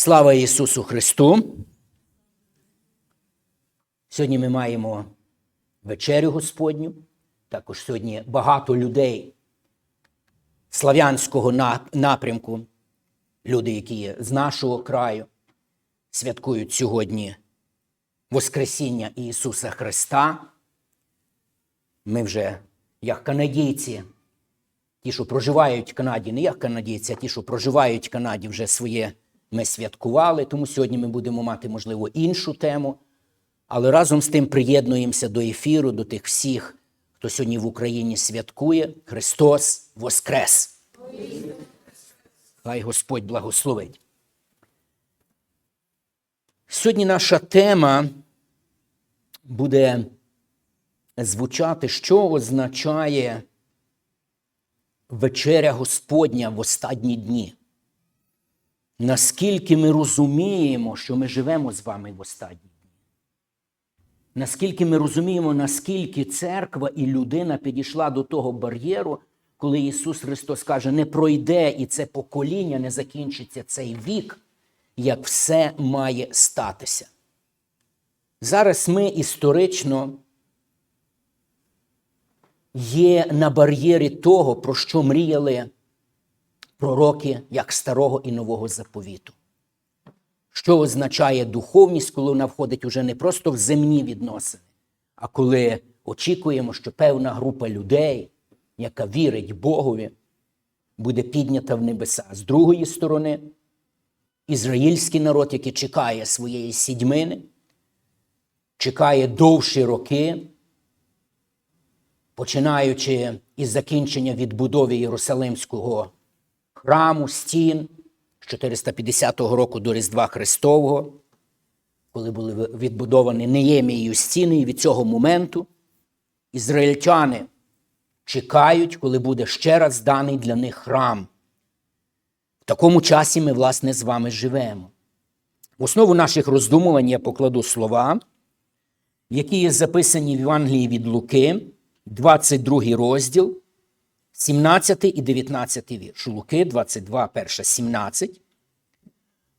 Слава Ісусу Христу! Сьогодні ми маємо вечерю Господню. Також сьогодні багато людей слав'янського напрямку, люди, які з нашого краю, святкують сьогодні Воскресіння Ісуса Христа. Ми вже, як канадійці, ті, що проживають в Канаді, не як канадійці, а ті, що проживають в Канаді, вже своє ми святкували. Тому сьогодні ми будемо мати, можливо, іншу тему. Але разом з тим приєднуємося до ефіру, до тих всіх, хто сьогодні в Україні святкує. Христос Воскрес! Хай Господь благословить. Сьогодні наша тема буде звучати, що означає вечеря Господня в останні дні. Наскільки ми розуміємо, що ми живемо з вами в останні дні? Наскільки ми розуміємо, наскільки церква і людина підійшла до того бар'єру, коли Ісус Христос каже, не пройде і це покоління, не закінчиться цей вік, як все має статися. Зараз ми історично є на бар'єрі того, про що мріяли пророки як старого і нового заповіту. Що означає духовність, коли вона входить уже не просто в земні відносини, а коли очікуємо, що певна група людей, яка вірить Богові, буде піднята в небеса. З другої сторони, ізраїльський народ, який чекає своєї сідьмини, чекає довші роки, починаючи із закінчення відбудови Єрусалимського храму, стін з 450 року до Різдва Христового, коли були відбудовані Неємією стіни, і від цього моменту ізраїльтяни чекають, коли буде ще раз даний для них храм. В такому часі ми, власне, з вами живемо. В основу наших роздумувань я покладу слова, які є записані в Євангелії від Луки, 22 розділ, 17 і 19 вірш. Луки 22, перша, 17.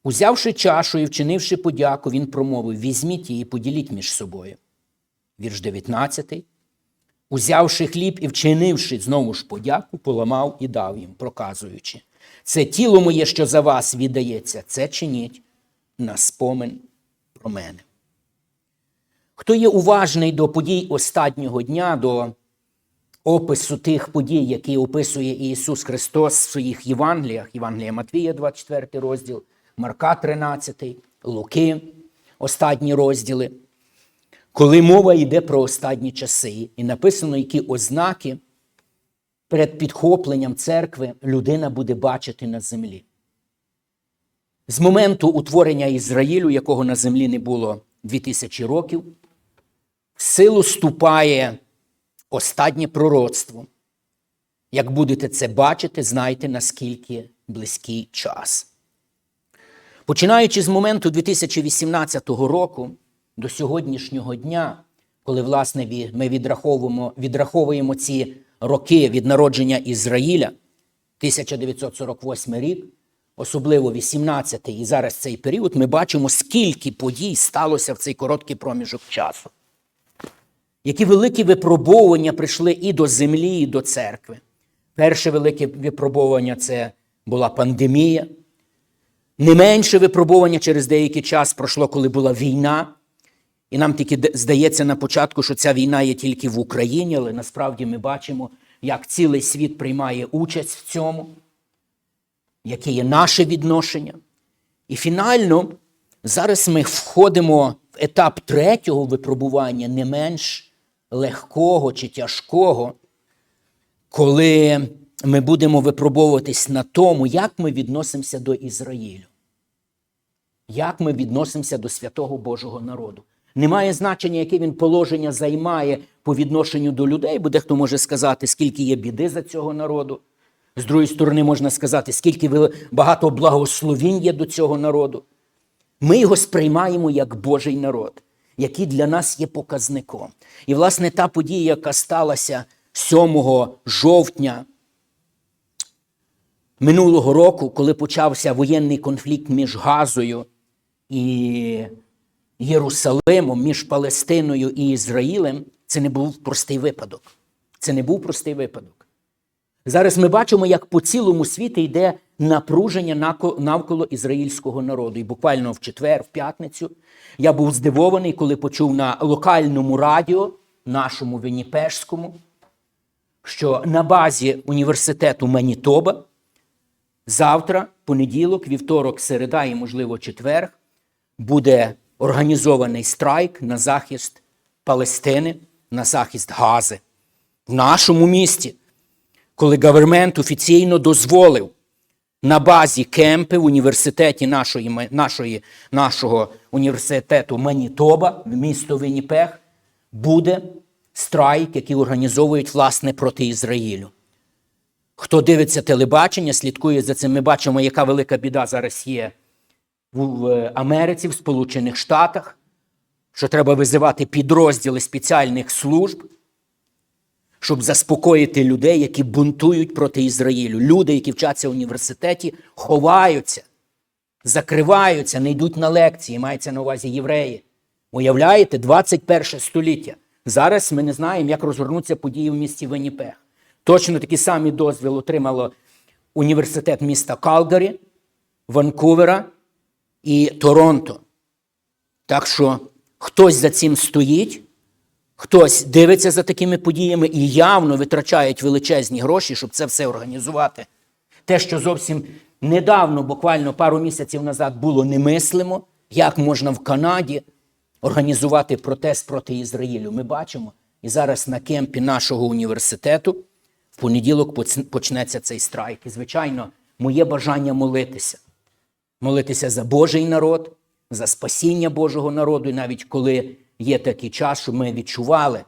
Узявши чашу і вчинивши подяку, він промовив: Візьміть її поділіть між собою. Вірш 19. Узявши хліб і вчинивши знову ж подяку, поламав і дав їм, проказуючи. Це тіло моє, що за вас віддається, це чиніть на спомин про мене. Хто є уважний до подій останнього дня, до опису тих подій, які описує Ісус Христос в своїх Євангеліях, Євангелія Матвія, 24 розділ, Марка 13, Луки, останні розділи, коли мова йде про останні часи, і написано, які ознаки перед підхопленням церкви людина буде бачити на землі. З моменту утворення Ізраїлю, якого на землі не було 2000 років, в силу ступає останнє пророцтво. Як будете це бачити, знайте, наскільки близький час. Починаючи з моменту 2018 року до сьогоднішнього дня, коли, власне, ми відраховуємо, відраховуємо ці роки від народження Ізраїля, 1948 рік, особливо 18 і зараз цей період, ми бачимо, скільки подій сталося в цей короткий проміжок часу які великі випробовування прийшли і до землі, і до церкви. Перше велике випробовування це була пандемія. Не менше випробування через деякий час пройшло, коли була війна. І нам тільки здається на початку, що ця війна є тільки в Україні, але насправді ми бачимо, як цілий світ приймає участь в цьому, яке є наше відношення. І фінально зараз ми входимо в етап третього випробування, не менш легкого чи тяжкого, коли ми будемо випробовуватись на тому, як ми відносимося до Ізраїлю, як ми відносимося до святого Божого народу. Немає значення, яке він положення займає по відношенню до людей, бо дехто може сказати, скільки є біди за цього народу. З другої сторони, можна сказати, скільки багато благословінь є до цього народу. Ми його сприймаємо як Божий народ, який для нас є показником. І, власне, та подія, яка сталася 7 жовтня минулого року, коли почався воєнний конфлікт між Газою і Єрусалимом, між Палестиною і Ізраїлем, це не був простий випадок. Це не був простий випадок. Зараз ми бачимо, як по цілому світі йде напруження навколо ізраїльського народу. І буквально в четвер, в п'ятницю, я був здивований, коли почув на локальному радіо, нашому Веніпешському, що на базі університету Манітоба завтра, понеділок, вівторок, середа і, можливо, четвер, буде організований страйк на захист Палестини, на захист Гази в нашому місті, коли гавермент офіційно дозволив на базі кемпи в університеті нашої, нашої, нашого університету Манітоба, місто Вінніпех, буде страйк, який організовують власне проти Ізраїлю. Хто дивиться телебачення, слідкує за цим, ми бачимо, яка велика біда зараз є в- в Америці, в Сполучених Штатах, що треба визивати підрозділи спеціальних служб, щоб заспокоїти людей, які бунтують проти Ізраїлю. Люди, які вчаться в університеті, ховаються, закриваються, не йдуть на лекції, мається на увазі євреї. Уявляєте, 21 століття. Зараз ми не знаємо, як розгорнуться події в місті Веніпех. Точно такий самий дозвіл отримало університет міста Калгарі, Ванкувера і Торонто. Так що хтось за цим стоїть, хтось дивиться за такими подіями і явно витрачають величезні гроші, щоб це все організувати. Те, що зовсім недавно, буквально пару місяців назад, було немислимо, як можна в Канаді організувати протест проти Ізраїлю. Ми бачимо, і зараз на кемпі нашого університету в понеділок почнеться цей страйк. І, звичайно, моє бажання молитися молитися за Божий народ, за спасіння Божого народу, і навіть коли є такий час, щоб ми відчували,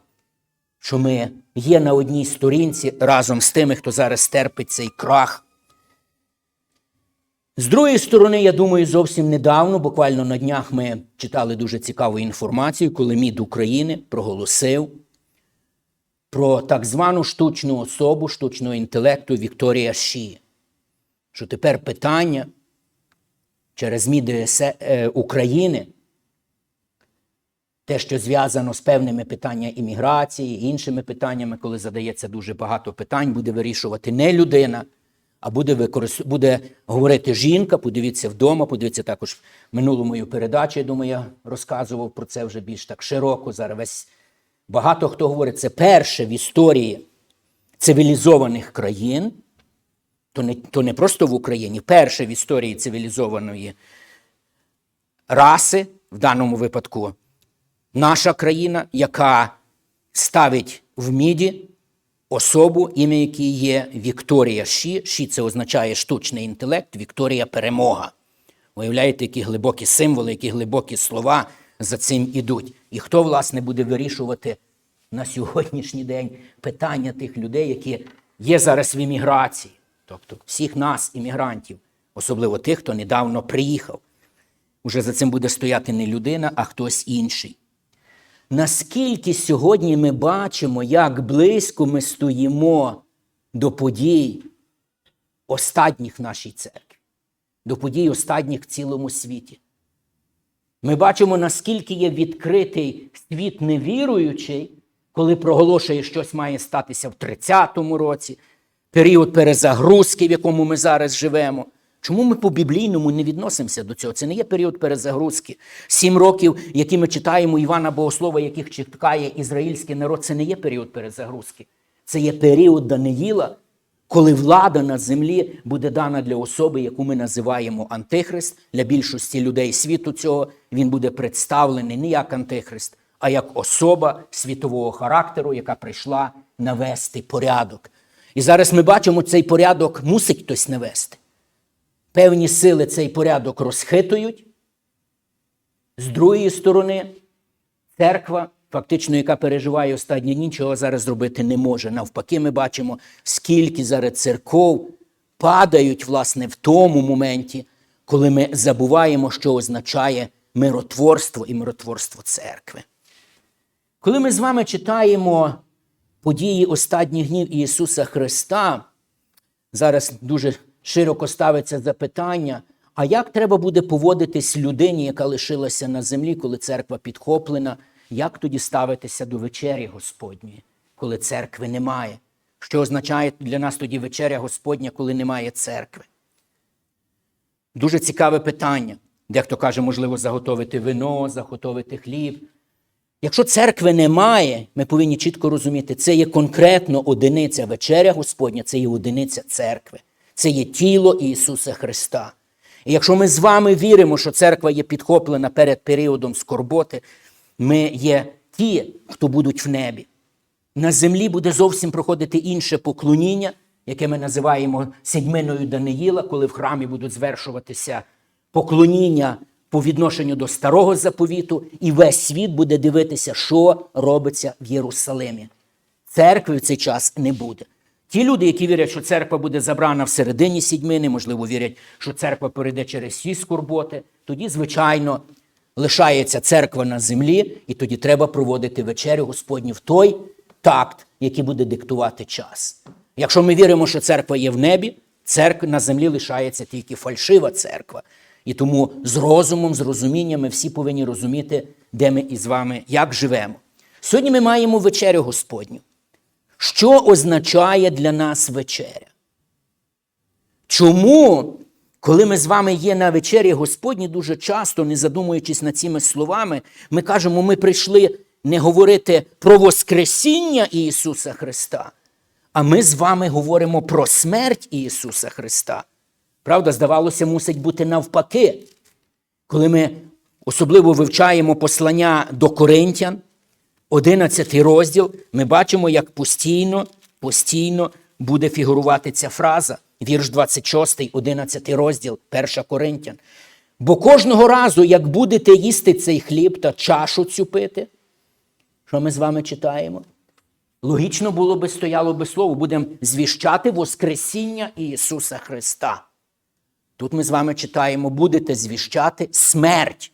що ми є на одній сторінці разом з тими, хто зараз терпить цей крах. З другої сторони, я думаю, зовсім недавно, буквально на днях, ми читали дуже цікаву інформацію, коли МІД України проголосив про так звану штучну особу штучного інтелекту Вікторія Ші. Що тепер питання через МІД е, України, те, що зв'язано з певними питаннями імміграції, іншими питаннями, коли задається дуже багато питань, буде вирішувати не людина, а буде, використ... буде говорити жінка. Подивіться вдома, подивіться також в минулу мою передачу. Я думаю, я розказував про це вже більш так широко. Зараз весь багато хто говорить, це перше в історії цивілізованих країн, то не, то не просто в Україні, перше в історії цивілізованої раси, в даному випадку наша країна, яка ставить в міді особу, ім'я якій є Вікторія Ші. Ші це означає штучний інтелект, Вікторія перемога. Уявляєте, які глибокі символи, які глибокі слова за цим ідуть. І хто, власне, буде вирішувати на сьогоднішній день питання тих людей, які є зараз в імміграції, тобто всіх нас, іммігрантів, особливо тих, хто недавно приїхав. Уже за цим буде стояти не людина, а хтось інший. Наскільки сьогодні ми бачимо, як близько ми стоїмо до подій останніх нашій церкві, до подій останніх в цілому світі. Ми бачимо, наскільки є відкритий світ невіруючий, коли проголошує, щось має статися в 30-му році, період перезагрузки, в якому ми зараз живемо. Чому ми по біблійному не відносимося до цього? Це не є період перезагрузки. Сім років, які ми читаємо Івана Богослова, яких чекає ізраїльський народ, це не є період перезагрузки. Це є період Даниїла, коли влада на землі буде дана для особи, яку ми називаємо Антихрист. Для більшості людей світу цього він буде представлений не як Антихрист, а як особа світового характеру, яка прийшла навести порядок. І зараз ми бачимо, цей порядок мусить хтось навести. Певні сили цей порядок розхитують. З другої сторони, церква, фактично, яка переживає останні дні, нічого зараз зробити не може. Навпаки, ми бачимо, скільки зараз церков падають, власне, в тому моменті, коли ми забуваємо, що означає миротворство і миротворство церкви. Коли ми з вами читаємо події останніх днів Ісуса Христа, зараз дуже широко ставиться запитання, а як треба буде поводитись людині, яка лишилася на землі, коли церква підхоплена, як тоді ставитися до вечері Господньої, коли церкви немає? Що означає для нас тоді вечеря Господня, коли немає церкви? Дуже цікаве питання. Дехто каже, можливо, заготовити вино, заготовити хліб. Якщо церкви немає, ми повинні чітко розуміти, це є конкретно одиниця вечеря Господня, це є одиниця церкви, це є тіло Ісуса Христа. І якщо ми з вами віримо, що церква є підхоплена перед періодом скорботи, ми є ті, хто будуть в небі. На землі буде зовсім проходити інше поклоніння, яке ми називаємо седьминою Даниїла, коли в храмі будуть звершуватися поклоніння по відношенню до старого заповіту, і весь світ буде дивитися, що робиться в Єрусалимі. Церкви в цей час не буде. Ті люди, які вірять, що церква буде забрана в середині сідьмини, можливо, вірять, що церква перейде через всі скорботи, тоді, звичайно, лишається церква на землі, і тоді треба проводити вечерю Господню в той такт, який буде диктувати час. Якщо ми віримо, що церква є в небі, церква на землі лишається тільки фальшива церква. І тому з розумом, з розумінням ми всі повинні розуміти, де ми із вами як живемо. Сьогодні ми маємо вечерю Господню. Що означає для нас вечеря? Чому, коли ми з вами є на вечері Господні, дуже часто, не задумуючись над цими словами, ми кажемо, ми прийшли не говорити про Воскресіння Ісуса Христа, а ми з вами говоримо про смерть Ісуса Христа. Правда, здавалося, мусить бути навпаки. Коли ми особливо вивчаємо послання до Коринтян, 11 розділ, ми бачимо, як постійно, постійно буде фігурувати ця фраза. Вірш 26, 11 розділ, 1 Коринтян. Бо кожного разу, як будете їсти цей хліб та чашу цю пити, що ми з вами читаємо? Логічно було би стояло би слово, будемо звіщати Воскресіння Ісуса Христа. Тут ми з вами читаємо, будете звіщати смерть.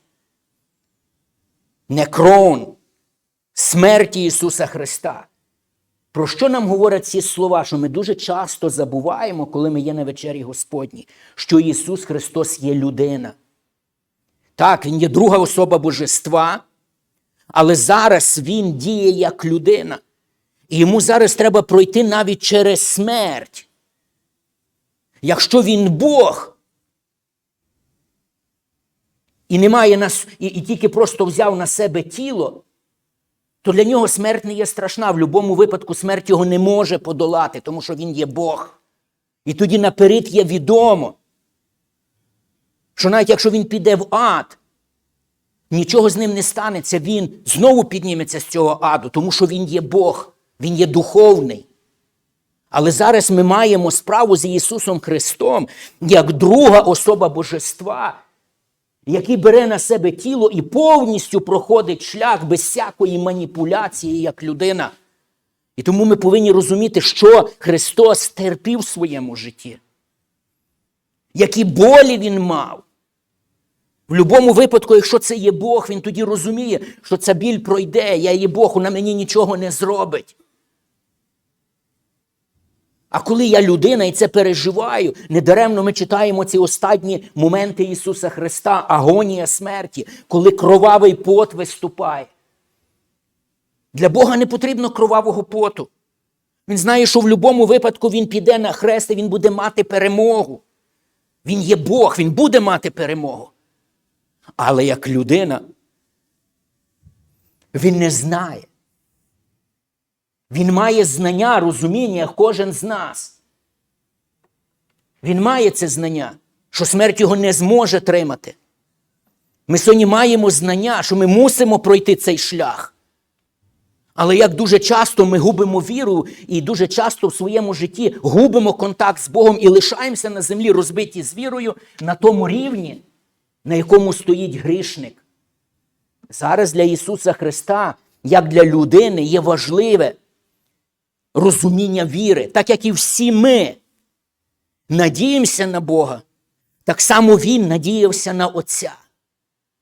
Некрон, смерті Ісуса Христа. Про що нам говорять ці слова? Що ми дуже часто забуваємо, коли ми є на вечері Господній, що Ісус Христос є людина. Так, Він є друга особа Божества, але зараз Він діє як людина. І йому зараз треба пройти навіть через смерть. Якщо він Бог, і немає нас, і, і тільки просто взяв на себе тіло, то для нього смерть не є страшна. В будь-якому випадку смерть його не може подолати, тому що він є Бог. І тоді наперед є відомо, що навіть якщо він піде в ад, нічого з ним не станеться, він знову підніметься з цього аду, тому що він є Бог, він є духовний. Але зараз ми маємо справу з Ісусом Христом як друга особа Божества, який бере на себе тіло і повністю проходить шлях без всякої маніпуляції як людина. І тому ми повинні розуміти, що Христос терпів в своєму житті, які болі Він мав. В будь-якому випадку, якщо це є Бог, він тоді розуміє, що ця біль пройде, я є Бог, вона мені нічого не зробить. А коли я людина і це переживаю, недаремно ми читаємо ці останні моменти Ісуса Христа, агонія смерті, коли кровавий пот виступає. Для Бога не потрібно кровавого поту. Він знає, що в будь-якому випадку Він піде на хрест і Він буде мати перемогу. Він є Бог, Він буде мати перемогу. Але як людина, він не знає. Він має знання, розуміння, кожен з нас. Він має це знання, що смерть його не зможе тримати. Ми сьогодні маємо знання, що ми мусимо пройти цей шлях. Але як дуже часто ми губимо віру і дуже часто в своєму житті губимо контакт з Богом і лишаємося на землі розбиті з вірою на тому рівні, на якому стоїть грішник. Зараз для Ісуса Христа, як для людини, є важливе розуміння віри, так як і всі ми надіємося на Бога, так само Він надіявся на Отця.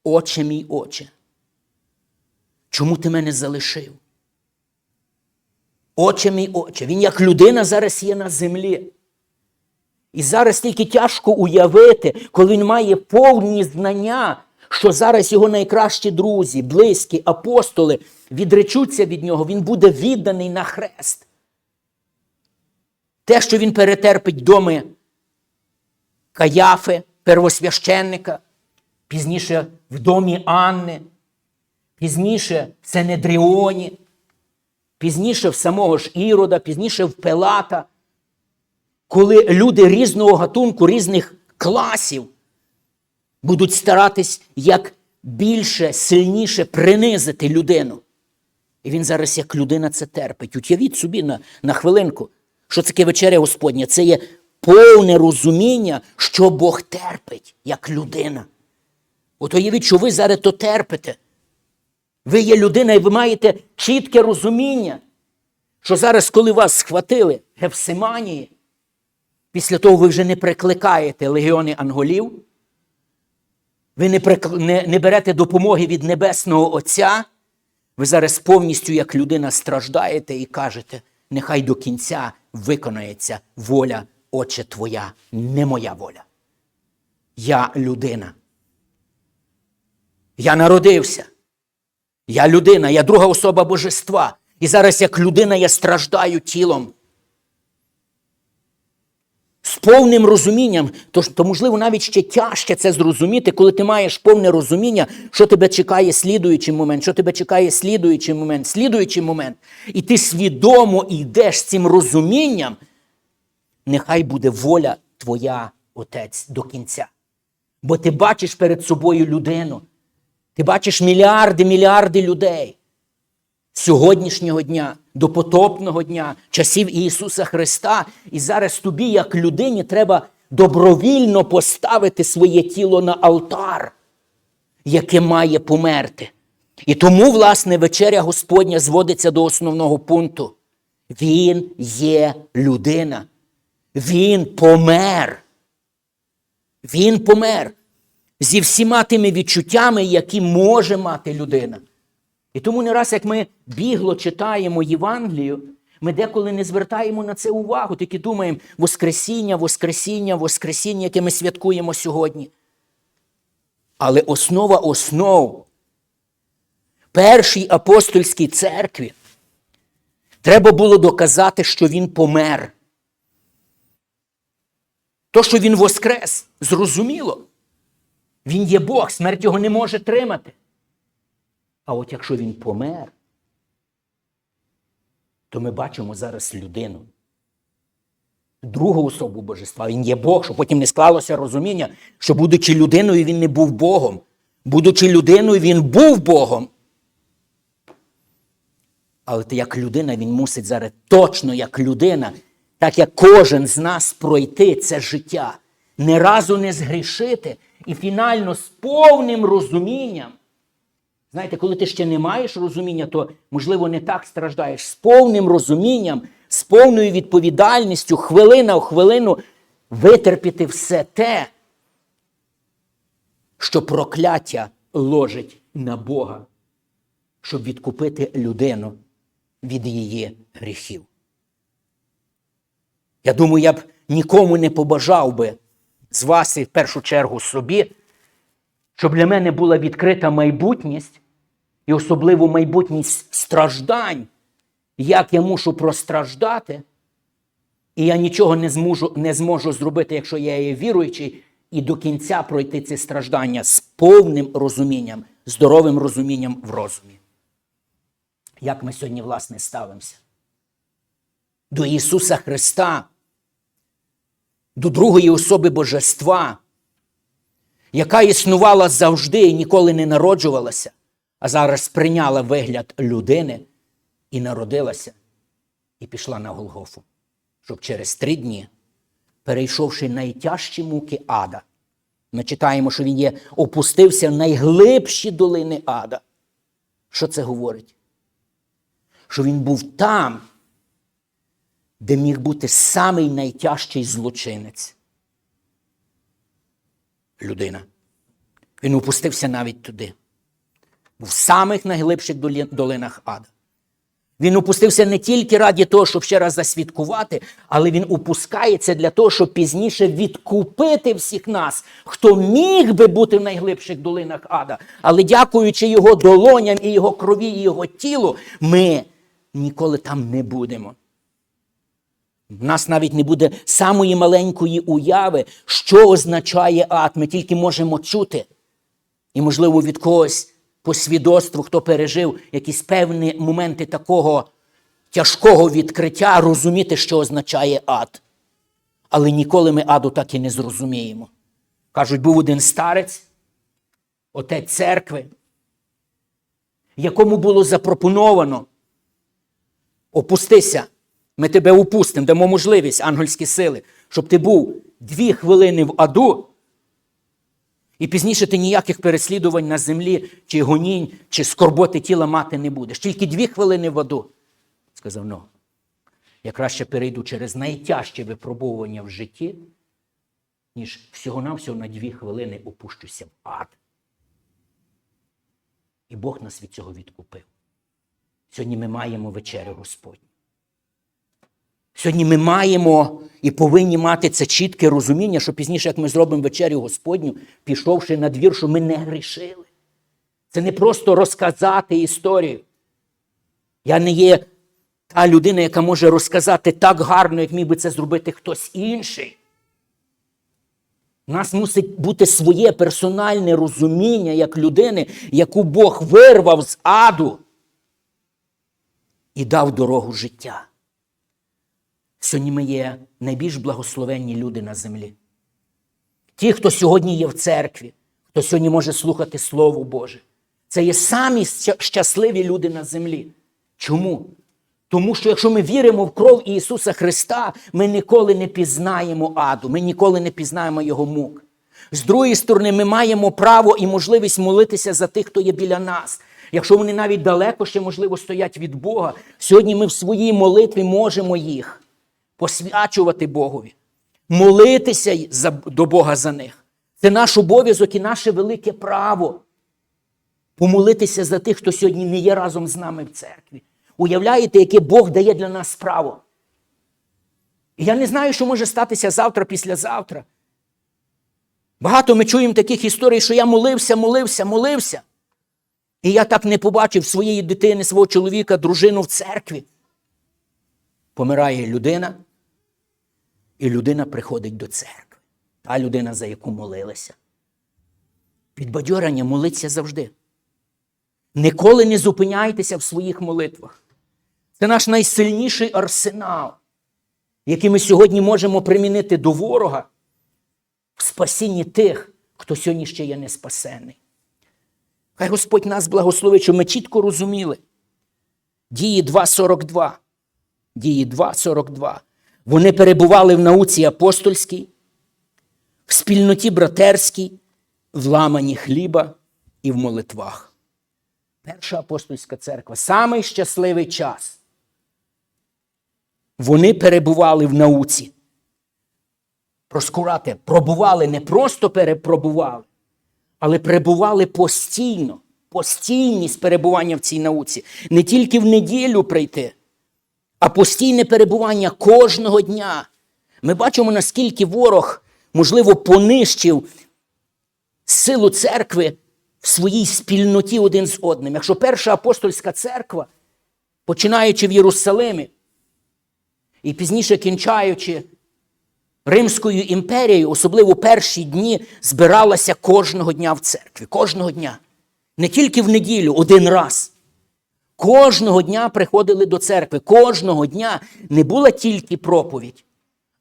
Отче мій Отче. Чому ти мене залишив? Отче мій Отче, Він як людина зараз є на землі. І зараз тільки тяжко уявити, коли він має повні знання, що зараз його найкращі друзі, близькі, апостоли відречуться від нього, він буде відданий на хрест. Те, що він перетерпить доми Каяфи, первосвященника, пізніше в домі Анни, пізніше в Сенедріоні, пізніше в самого ж Ірода, пізніше в Пелата, коли люди різного гатунку, різних класів будуть старатись як більше, сильніше принизити людину. І він зараз, як людина, це терпить. Уявіть собі на, на хвилинку, що таке вечеря Господня. Це є повне розуміння, що Бог терпить як людина. От уявіть, що ви зараз то терпите. Ви є людина, і ви маєте чітке розуміння, що зараз, коли вас схватили Гефсиманії, після того ви вже не прикликаєте легіони анголів, ви не, прикл... не, не берете допомоги від Небесного Отця, ви зараз повністю як людина страждаєте і кажете, нехай до кінця виконається воля, Отче Твоя, не моя воля. Я людина. Я народився. Я людина, я друга особа божества. І зараз, як людина, я страждаю тілом. З повним розумінням, то, то, можливо, навіть ще тяжче це зрозуміти, коли ти маєш повне розуміння, що тебе чекає слідуючий момент, що тебе чекає слідуючий момент, слідуючий момент. І ти свідомо йдеш цим розумінням, нехай буде воля твоя, Отець, до кінця. Бо ти бачиш перед собою людину, ти бачиш мільярди, мільярди людей сьогоднішнього дня, до потопного дня, часів Ісуса Христа. І зараз тобі, як людині, треба добровільно поставити своє тіло на алтар, яке має померти. І тому, власне, вечеря Господня зводиться до основного пункту. Він є людина. Він помер. Він помер зі всіма тими відчуттями, які може мати людина. І тому не раз, як ми бігло читаємо Євангелію, ми деколи не звертаємо на це увагу, тільки думаємо Воскресіння, Воскресіння, Воскресіння, яке ми святкуємо сьогодні. Але основа основ першій апостольській церкві треба було доказати, що він помер. То, що він воскрес, зрозуміло. Він є Бог, смерть його не може тримати. А от якщо він помер, то ми бачимо зараз людину. Другу особу божества. Він є Бог, щоб потім не склалося розуміння, що, будучи людиною, він не був Богом. Будучи людиною, він був Богом. Але ти як людина, він мусить зараз точно як людина, так як кожен з нас пройти це життя, не разу не згрішити і фінально з повним розумінням. Знаєте, коли ти ще не маєш розуміння, то, можливо, не так страждаєш з повним розумінням, з повною відповідальністю, хвилина у хвилину витерпіти все те, що прокляття ложить на Бога, щоб відкупити людину від її гріхів. Я думаю, я б нікому не побажав би з вас і в першу чергу собі, щоб для мене була відкрита майбутність і особливо майбутність страждань, як я мушу простраждати, і я нічого не зможу, не зможу зробити, якщо я є віруючий, і до кінця пройти ці страждання з повним розумінням, здоровим розумінням в розумі. Як ми сьогодні, власне, ставимося? До Ісуса Христа, до другої особи Божества, яка існувала завжди і ніколи не народжувалася, а зараз прийняла вигляд людини і народилася, і пішла на Голгофу, щоб через три дні, перейшовши найтяжчі муки ада, ми читаємо, що він є, опустився в найглибші долини ада. Що це говорить? Що він був там, де міг бути самий найтяжчий злочинець. Людина. Він опустився навіть туди. В самих найглибших долинах ада. Він опустився не тільки раді того, щоб ще раз засвідкувати, але він опускається для того, щоб пізніше відкупити всіх нас, хто міг би бути в найглибших долинах ада. Але дякуючи його долоням і його крові, і його тілу, ми ніколи там не будемо. В нас навіть не буде самої маленької уяви, що означає ад. Ми тільки можемо чути. І, можливо, від когось по свідоцтву, хто пережив якісь певні моменти такого тяжкого відкриття, розуміти, що означає ад. Але ніколи ми аду так і не зрозуміємо. Кажуть, був один старець, отець церкви, якому було запропоновано опустися, ми тебе упустимо, дамо можливість, ангельські сили, щоб ти був дві хвилини в аду, і пізніше ти ніяких переслідувань на землі, чи гонінь, чи скорботи тіла мати не будеш. Тільки дві хвилини в аду. Сказав, ну, я краще перейду через найтяжче випробовування в житті, ніж всього-навсього на дві хвилини опущуся в ад. І Бог нас від цього відкупив. Сьогодні ми маємо вечерю Господню. Сьогодні ми маємо і повинні мати це чітке розуміння, що пізніше, як ми зробимо вечерю Господню, пішовши на двір, що ми не грішили. Це не просто розказати історію. Я не є та людина, яка може розказати так гарно, як міг би це зробити хтось інший. У нас мусить бути своє персональне розуміння як людини, яку Бог вирвав з аду і дав дорогу життя. Сьогодні ми є найбільш благословенні люди на землі. Ті, хто сьогодні є в церкві, хто сьогодні може слухати Слово Боже. Це є самі щасливі люди на землі. Чому? Тому що якщо ми віримо в кров Ісуса Христа, ми ніколи не пізнаємо аду, ми ніколи не пізнаємо Його мук. З другої сторони, ми маємо право і можливість молитися за тих, хто є біля нас. Якщо вони навіть далеко ще, можливо, стоять від Бога, сьогодні ми в своїй молитві можемо їх посвячувати Богові, молитися до Бога за них. Це наш обов'язок і наше велике право помолитися за тих, хто сьогодні не є разом з нами в церкві. Уявляєте, яке Бог дає для нас право? І я не знаю, що може статися завтра, післязавтра. Багато ми чуємо таких історій, що я молився, молився, молився. І я так не побачив своєї дитини, свого чоловіка, дружину в церкві. Помирає людина, і людина приходить до церкви. Та людина, за яку молилися. Підбадьорення молиться завжди. Ніколи не зупиняйтеся в своїх молитвах. Це наш найсильніший арсенал, який ми сьогодні можемо примінити до ворога в спасінні тих, хто сьогодні ще є не спасений. Хай Господь нас благословить, щоб ми чітко розуміли. Дії 2.42. Дії 2.42. Вони перебували в науці апостольській, в спільноті братерській, в ламані хліба і в молитвах. Перша апостольська церква самий щасливий час. Вони перебували в науці. Проскурати, пробували, не просто перепробували, але перебували постійно, постійність перебування в цій науці. Не тільки в неділю прийти, а постійне перебування кожного дня. Ми бачимо, наскільки ворог, можливо, понищив силу церкви в своїй спільноті один з одним. Якщо перша апостольська церква, починаючи в Єрусалимі і пізніше кінчаючи Римською імперією, особливо перші дні, збиралася кожного дня в церкві. Кожного дня. Не тільки в неділю, один раз. Кожного дня приходили до церкви. Кожного дня не була тільки проповідь,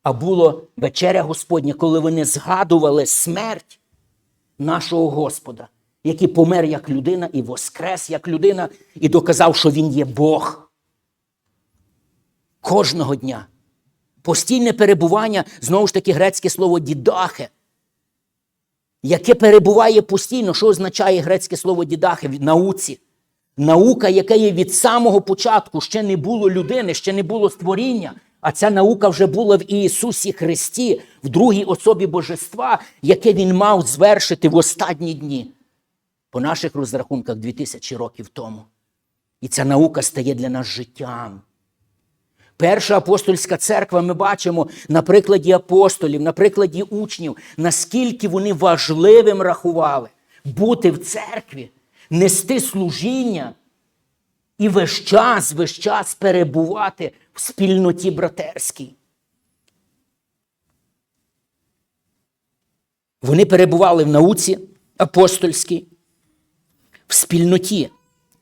а було вечеря Господня, коли вони згадували смерть нашого Господа, який помер як людина і воскрес як людина, і доказав, що Він є Бог. Кожного дня. Постійне перебування, знову ж таки, грецьке слово дідахе, яке перебуває постійно, що означає грецьке слово дідахе в науці? Наука, яка є від самого початку, ще не було людини, ще не було створіння, а ця наука вже була в Ісусі Христі, в другій особі Божества, яке Він мав звершити в останні дні, по наших розрахунках 2000 років тому. І ця наука стає для нас життям. Перша апостольська церква ми бачимо на прикладі апостолів, на прикладі учнів, наскільки вони важливим рахували бути в церкві, нести служіння і весь час, весь час перебувати в спільноті братерській. Вони перебували в науці апостольській, в спільноті.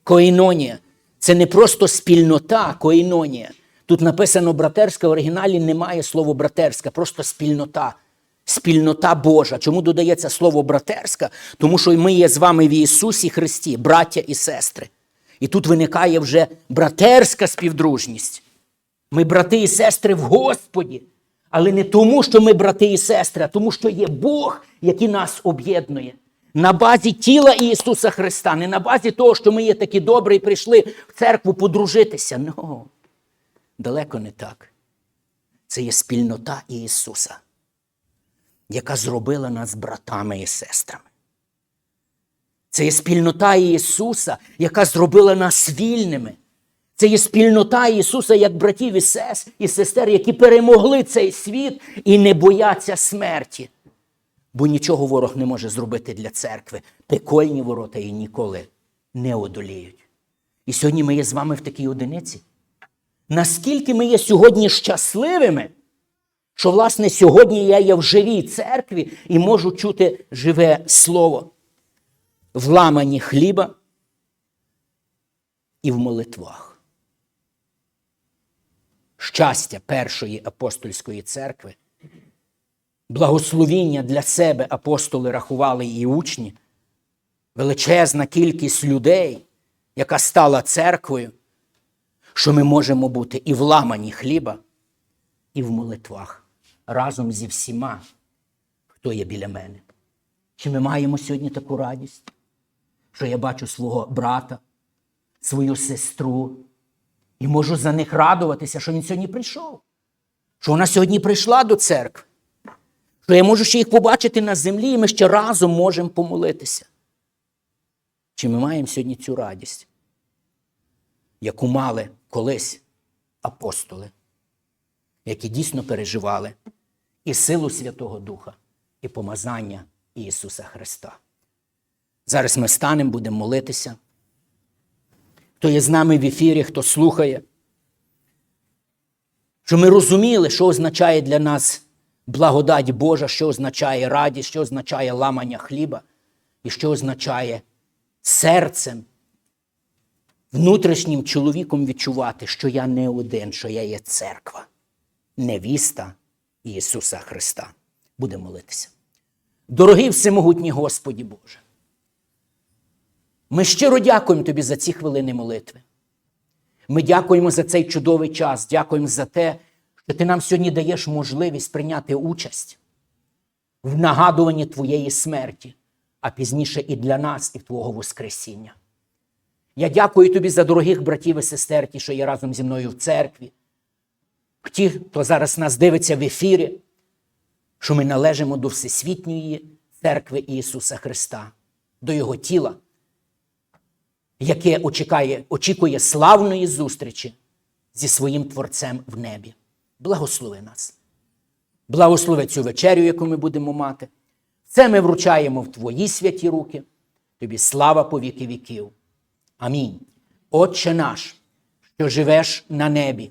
Коїнонія. Це не просто спільнота, коїнонія. Тут написано братерська, в оригіналі немає слова братерська, просто спільнота. Спільнота Божа. Чому додається слово братерська? Тому що ми є з вами в Ісусі Христі, браття і сестри. І тут виникає вже братерська співдружність. Ми брати і сестри в Господі. Але не тому, що ми брати і сестри, а тому, що є Бог, який нас об'єднує. На базі тіла Ісуса Христа, не на базі того, що ми є такі добрі і прийшли в церкву подружитися. Ну, далеко не так. Це є спільнота Ісуса, яка зробила нас братами і сестрами. Це є спільнота Ісуса, яка зробила нас вільними. Це є спільнота Ісуса як братів і сес, і сестер, які перемогли цей світ і не бояться смерті. Бо нічого ворог не може зробити для церкви. Пекольні ворота її ніколи не одоліють. І сьогодні ми є з вами в такій одиниці. Наскільки ми є сьогодні щасливими, що, власне, сьогодні я є в живій церкві і можу чути живе слово в ламані хліба і в молитвах. Щастя першої апостольської церкви, благословіння для себе апостоли рахували і учні, величезна кількість людей, яка стала церквою, що ми можемо бути і в ламані хліба, і в молитвах разом зі всіма, хто є біля мене. Чи ми маємо сьогодні таку радість, що я бачу свого брата, свою сестру, і можу за них радуватися, що він сьогодні прийшов, що вона сьогодні прийшла до церкви, що я можу ще їх побачити на землі, і ми ще разом можемо помолитися. Чи ми маємо сьогодні цю радість, яку мали колись апостоли, які дійсно переживали і силу Святого Духа, і помазання Ісуса Христа? Зараз ми станемо, будемо молитися. Хто є з нами в ефірі, хто слухає, що ми розуміли, що означає для нас благодать Божа, що означає радість, що означає ламання хліба, і що означає серцем, внутрішнім чоловіком відчувати, що я не один, що я є церква, невіста Ісуса Христа. Будемо молитися. Дорогий всемогутній Господі Боже. Ми щиро дякуємо Тобі за ці хвилини молитви. Ми дякуємо за цей чудовий час, дякуємо за те, що Ти нам сьогодні даєш можливість прийняти участь в нагадуванні Твоєї смерті, а пізніше і для нас, і Твого Воскресіння. Я дякую Тобі за дорогих братів і сестер, ті, що є разом зі мною в церкві, ті, хто зараз нас дивиться в ефірі, що ми належимо до Всесвітньої церкви Ісуса Христа, до Його тіла яке очікає, очікує славної зустрічі зі своїм Творцем в небі. Благослови нас. Благослови цю вечерю, яку ми будемо мати. Це ми вручаємо в Твої святі руки. Тобі слава по віки віків. Амінь. Отче наш, що живеш на небі,